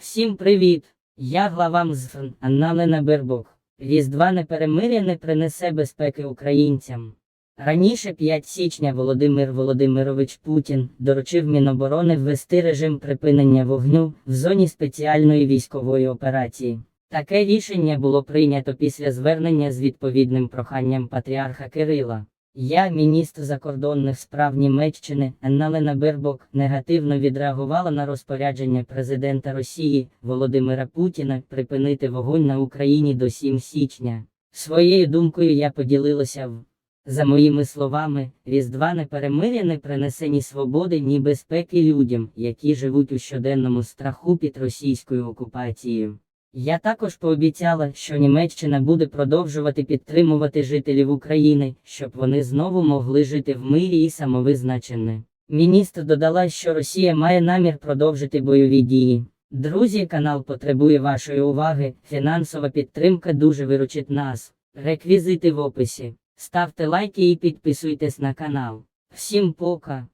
Всім привіт! Я глава МЗФ Анна Бербок. Різдвяне перемир'я не принесе безпеки українцям. Раніше 5 січня Володимир Володимирович Путін доручив Міноборони ввести режим припинення вогню в зоні спеціальної військової операції. Таке рішення було прийнято після звернення з відповідним проханням патріарха Кирила. Я, міністр закордонних справ Німеччини Анналена Бербок, негативно відреагувала на розпорядження президента Росії Володимира Путіна припинити вогонь на Україні до 7 січня. Своєю думкою я поділилася в. За моїми словами, Різдвяне перемир'я не принесе ні свободи, ні безпеки людям, які живуть у щоденному страху під російською окупацією. Я також пообіцяла, що Німеччина буде продовжувати підтримувати жителів України, щоб вони знову могли жити в мирі і самовизначені. Міністр додала, що Росія має намір продовжити бойові дії. Друзі, канал потребує вашої уваги. Фінансова підтримка дуже виручить нас. Реквізити в описі. Ставте лайки і підписуйтесь на канал. Всім пока!